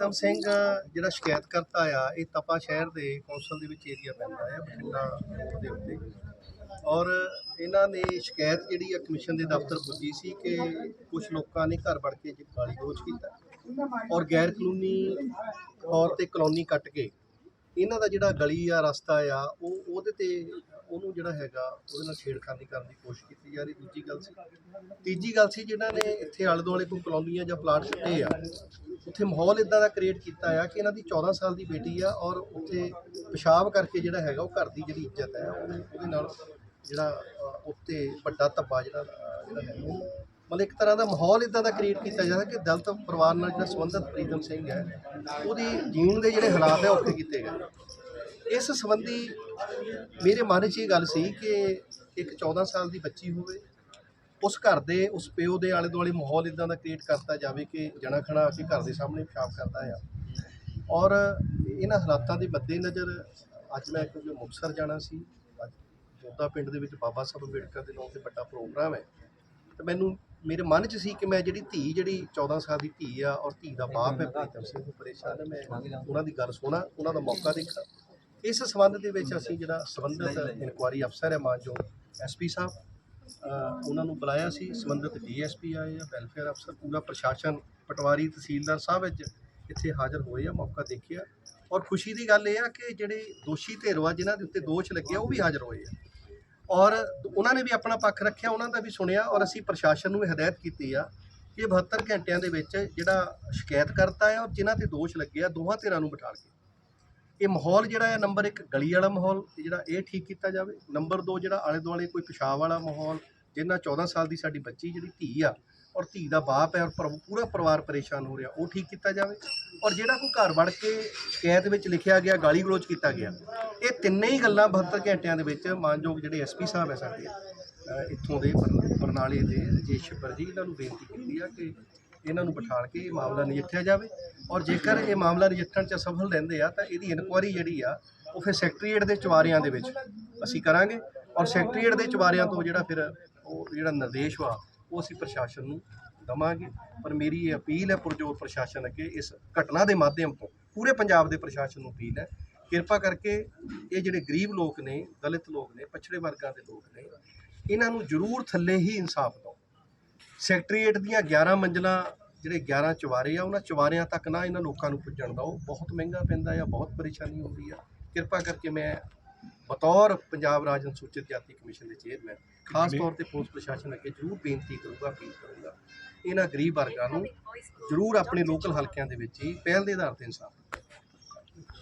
ਤਮ ਸਿੰਘ ਜਿਹੜਾ ਸ਼ਿਕਾਇਤ ਕਰਤਾ ਆ, ਇਹ ਤਪਾ ਸ਼ਹਿਰ ਦੇ ਕੌਂਸਲ ਦੇ ਵਿੱਚ ਏਰੀਆ ਪੈਂਦਾ ਆ, ਬਠਿੰਡਾ ਦੇ ਉੱਤੇ। ਔਰ ਇਹਨਾਂ ਨੇ ਸ਼ਿਕਾਇਤ ਜਿਹੜੀ ਆ ਕਮਿਸ਼ਨ ਦੇ ਦਫ਼ਤਰ ਪੁੱਜੀ ਸੀ ਕਿ ਕੁਝ ਲੋਕਾਂ ਨੇ ਘਰ ਵੜ ਕੇ ਜੀ ਗਾਲੀ ਗਲੋਚ ਕੀਤਾ। ਔਰ ਗੈਰ ਕਾਨੂੰਨੀ ਤੌਰ ਤੇ ਕਲੋਨੀ ਕੱਟ ਕੇ ਇਹਨਾਂ ਦਾ ਜਿਹੜਾ ਗਲੀ ਆ, ਰਸਤਾ ਆ, ਉਹ ਉਹਦੇ ਤੇ ਉਹਨੂੰ ਜਿਹੜਾ ਹੈਗਾ, ਉਹਦੇ ਨਾਲ ਛੇੜਖਾਨੀ ਕਰਨ ਦੀ ਕੋਸ਼ਿਸ਼ ਕੀਤੀ ਜਾ ਰਹੀ ਦੂਜੀ ਗੱਲ ਸੀ, ਤੀਜੀ ਗੱਲ ਸੀ ਜਿਨ੍ਹਾਂ ਨੇ ਇੱਥੇ ਆਲੇ ਦੁਆਲੇ ਕੋਈ ਕਲੋਨੀਆਂ ਜਾਂ ਪਲਾਟ ਛੱਡੇ ਆ ਉੱਥੇ ਮਾਹੌਲ ਇਦਾਂ ਦਾ ਕ੍ਰੀਏਟ ਕੀਤਾ ਆ ਕਿ ਇਹਨਾਂ ਦੀ 14 ਸਾਲ ਦੀ ਬੇਟੀ ਆ ਔਰ ਉੱਥੇ ਪਿਸ਼ਾਬ ਕਰਕੇ ਜਿਹੜਾ ਹੈਗਾ ਉਹ ਘਰ ਦੀ ਜਿਹੜੀ ਇੱਜ਼ਤ ਹੈ ਉਹਦੇ ਉਹਦੇ ਨਾਲ ਜਿਹੜਾ ਅ, ਉੱਤੇ ਵੱਡਾ ਧੱਬਾ ਜਿਹੜਾ ਅ, ਜਿਹੜਾ ਹੈ ਉਹ ਮਤਲਬ ਇੱਕ ਤਰ੍ਹਾਂ ਦਾ ਮਾਹੌਲ ਇਦਾਂ ਦਾ ਕ੍ਰੀਏਟ ਕੀਤਾ ਜਾਂਦਾ ਕਿ ਦਲਤ ਪਰਿਵਾਰ ਨਾਲ ਜਿਹੜਾ ਸੰਬੰਧਿਤ ਪ੍ਰੀਤਮ ਸਿੰਘ ਹੈ ਉਹਦੀ ਜੀਣ ਦੇ ਜਿਹੜੇ ਹਾਲਾਤ ਹੈ ਔਖੇ ਕੀਤੇ ਗਏ। ਇਸ ਸੰਬੰਧੀ ਮੇਰੇ ਮਨ 'ਚ ਇਹ ਗੱਲ ਸੀ ਕਿ ਇੱਕ 14 ਸਾਲ ਦੀ ਬੱਚੀ ਹੋਵੇ ਉਸ ਘਰ ਦੇ, ਉਸ ਪਿਓ ਦੇ ਆਲੇ ਦੁਆਲੇ ਮਾਹੌਲ ਇਦਾਂ ਦਾ ਕ੍ਰੀਏਟ ਕਰਤਾ ਜਾਵੇ ਕਿ ਜਣਾ ਖਣਾ ਅਸੀਂ ਘਰ ਦੇ ਸਾਹਮਣੇ ਪਿਸ਼ਾਬ ਕਰਦਾ ਆ। ਔਰ ਇਹਨਾਂ ਹਾਲਾਤਾਂ ਦੇ ਮੱਦੇਨਜ਼ਰ ਅੱਜ ਮੈਂ ਕਿਉਂਕਿ ਮੁਕਤਸਰ ਜਾਣਾ ਸੀ, ਅੱਜ ਜੋਧਾ ਪਿੰਡ ਦੇ ਵਿੱਚ ਬਾਬਾ ਸਾਹਿਬ ਅੰਬੇਡਕਰ ਦੇ ਨਾਮ ਤੇ ਵੱਡਾ ਪ੍ਰੋਗਰਾਮ ਹੈ। ਤੇ ਮੈਨੂੰ, ਮੇਰੇ ਮਨ 'ਚ ਸੀ ਕਿ ਮੈਂ ਜਿਹੜੀ ਧੀ ਜਿਹੜੀ 14 ਸਾਲ ਦੀ ਧੀ ਆ ਔਰ ਧੀ ਦਾ ਬਾਪ ਹੈ, ਪ੍ਰੀਤਮ ਸਿੰਘ, ਉਹ ਪਰੇਸ਼ਾਨ ਹੈ, ਮੈਂ ਉਹਨਾਂ ਦੀ ਗੱਲ ਸੁਣਾ, ਉਹਨਾਂ ਦਾ ਮੌਕਾ ਦੇਖਾਂ। ਇਸ ਸੰਬੰਧ ਦੇ ਵਿੱਚ ਅਸੀਂ ਜਿਹੜਾ ਸੰਬੰਧਿਤ ਇਨਕੁਆਰੀ ਅਫਸਰ ਹੈ ਮਾਨਯੋਗ ਐਸਪੀ ਸਾਹਿਬ ਉਹਨਾਂ ਨੂੰ ਬੁਲਾਇਆ ਸੀ। ਸੰਬੰਧਿਤ ਡੀਐਸਪੀ ਆਏ ਆ, ਵੈਲਫੇਅਰ ਅਫਸਰ, ਪੂਰਾ ਪ੍ਰਸ਼ਾਸਨ, ਪਟਵਾਰੀ, ਤਹਿਸੀਲਦਾਰ ਸਾਹਿਬ ਵਿੱਚ ਇੱਥੇ ਹਾਜ਼ਰ ਹੋਏ ਆ, ਮੌਕਾ ਦੇਖਿਆ। ਔਰ ਖੁਸ਼ੀ ਦੀ ਗੱਲ ਇਹ ਆ ਕਿ ਜਿਹੜੇ ਦੋਸ਼ੀ ਧਿਰਵਾ ਜਿਨ੍ਹਾਂ ਦੇ ਉੱਤੇ ਦੋਸ਼ ਲੱਗਿਆ, ਉਹ ਵੀ ਹਾਜ਼ਰ ਹੋਏ ਆ। ਔਰ ਉਹਨਾਂ ਨੇ ਵੀ ਆਪਣਾ ਪੱਖ ਰੱਖਿਆ, ਉਹਨਾਂ ਦਾ ਵੀ ਸੁਣਿਆ ਔਰ ਅਸੀਂ ਪ੍ਰਸ਼ਾਸਨ ਨੂੰ ਵੀ ਹਦਾਇਤ ਕੀਤੀ ਆ ਕਿ 72 ਘੰਟਿਆਂ ਦੇ ਵਿੱਚ ਜਿਹੜਾ ਸ਼ਿਕਾਇਤ ਕਰਤਾ ਹੈ ਔਰ ਜਿਨ੍ਹਾਂ ਤੇ ਦੋਸ਼ ਲੱਗੇ ਆ ਦੋਹਾਂ ਧਿਰਾਂ ਨੂੰ ਬਿਠਾ ਕੇ। ਇਹ ਮਾਹੌਲ ਜਿਹੜਾ ਹੈ, ਨੰਬਰ 1 ਗਲੀ ਵਾਲਾ ਮਾਹੌਲ, ਜਿਹੜਾ ਇਹ ਠੀਕ ਕੀਤਾ ਜਾਵੇ। ਨੰਬਰ 2 ਜਿਹੜਾ ਆਲੇ ਦੁਆਲੇ ਕੋਈ ਪਿਸ਼ਾਬ ਵਾਲਾ ਮਾਹੌਲ, ਜਿੰਨਾ 14 ਸਾਲ ਦੀ ਸਾਡੀ ਬੱਚੀ ਜਿਹੜੀ ਧੀ ਆ, ਔਰ ਧੀ ਦਾ ਬਾਪ ਹੈ, ਔਰ ਪਰ- ਪੂਰਾ ਪਰਿਵਾਰ ਪਰੇਸ਼ਾਨ ਹੋ ਰਿਹਾ, ਉਹ ਠੀਕ ਕੀਤਾ ਜਾਵੇ। ਔਰ ਜਿਹੜਾ ਕੋਈ ਘਰ ਵੜ ਕੇ ਸ਼ਿਕਾਇਤ ਵਿੱਚ ਲਿਖਿਆ ਗਿਆ, ਗਾਲੀ ਗਲੋਚ ਕੀਤਾ ਗਿਆ, ਇਹ ਤਿੰਨੇ ਹੀ ਗੱਲਾਂ 72 ਘੰਟਿਆਂ ਦੇ ਵਿੱਚ ਮਾਨਯੋਗ ਜਿਹੜੇ ਐਸਪੀ ਸਾਹਿਬ ਹੈ ਸਾਡੇ ਇੱਥੋਂ ਦੇ ਬਰਨਾਲੇ ਦੇ ਰਜੇਸ਼ ਛੱਬਰ ਜੀ, ਇਹਨਾਂ ਨੂੰ ਬੇਨਤੀ ਕੀਤੀ ਆ ਕਿ ਇਹਨਾਂ ਨੂੰ ਬਿਠਾਲ ਕੇ ਇਹ ਮਾਮਲਾ ਨਜਿੱਠਿਆ ਜਾਵੇ ਔਰ ਜੇਕਰ ਇਹ ਮਾਮਲਾ ਨਜਿੱਠਣ 'ਚ ਅਸਫਲ ਰਹਿੰਦੇ ਆ ਤਾਂ ਇਹਦੀ ਇਨਕੁਆਰੀ ਜਿਹੜੀ ਆ ਉਹ ਫਿਰ ਸੈਕਟਰੀਏਟ ਦੇ ਚੁਬਾਰਿਆਂ ਦੇ ਵਿੱਚ ਅਸੀਂ ਕਰਾਂਗੇ ਔਰ ਸੈਕਟਰੀਏਟ ਦੇ ਚੁਬਾਰਿਆਂ ਤੋਂ ਜਿਹੜਾ ਫਿਰ ਉਹ ਜਿਹੜਾ ਨਿਰਦੇਸ਼ ਵਾ ਉਹ ਅਸੀਂ ਪ੍ਰਸ਼ਾਸਨ ਨੂੰ ਦਵਾਂਗੇ। ਪਰ ਮੇਰੀ ਇਹ ਅਪੀਲ ਹੈ ਪੁਰਜੋਰ ਪ੍ਰਸ਼ਾਸਨ ਅੱਗੇ ਇਸ ਘਟਨਾ ਦੇ ਮਾਧਿਅਮ ਤੋਂ, ਪੂਰੇ ਪੰਜਾਬ ਦੇ ਪ੍ਰਸ਼ਾਸਨ ਨੂੰ ਅਪੀਲ ਹੈ, ਕਿਰਪਾ ਕਰਕੇ ਇਹ ਜਿਹੜੇ ਗਰੀਬ ਲੋਕ ਨੇ, ਦਲਿਤ ਲੋਕ ਨੇ, ਪਛੜੇ ਵਰਗਾਂ ਦੇ ਲੋਕ ਨੇ, ਇਹਨਾਂ ਨੂੰ ਜ਼ਰੂਰ ਥੱਲੇ ਹੀ ਇਨਸਾਫ ਸੈਕਟਰੀਏਟ ਦੀਆਂ 11 ਮੰਜ਼ਲਾਂ ਜਿਹੜੇ 11 ਚੁਬਾਰੇ ਆ ਉਹਨਾਂ ਚੁਬਾਰਿਆਂ ਤੱਕ ਨਾ ਇਹਨਾਂ ਲੋਕਾਂ ਨੂੰ ਪੁੱਜਣ ਦਾ ਉਹ ਬਹੁਤ ਮਹਿੰਗਾ ਪੈਂਦਾ ਆ ਬਹੁਤ ਪਰੇਸ਼ਾਨੀ ਹੁੰਦੀ ਆ। ਕਿਰਪਾ ਕਰਕੇ ਮੈਂ ਬਤੌਰ ਪੰਜਾਬ ਰਾਜ ਅਨੁਸੂਚਿਤ ਜਾਤੀ ਕਮਿਸ਼ਨ ਦੇ ਚੇਅਰਮੈਨ ਖਾਸ ਤੌਰ ਤੇ ਪੁਲਿਸ ਪ੍ਰਸ਼ਾਸਨ ਅੱਗੇ ਜ਼ਰੂਰ ਬੇਨਤੀ ਕਰੂੰਗਾ ਅਪੀਲ ਕਰੂੰਗਾ। ਇਹਨਾਂ ਗਰੀਬ ਵਰਗਾਂ ਨੂੰ ਜ਼ਰੂਰ ਆਪਣੇ ਲੋਕਲ ਹਲਕਿਆਂ ਦੇ ਵਿੱਚ ਹੀ ਪਹਿਲ ਦੇ ਆਧਾਰ ਤੇ ਇਨਸਾਫ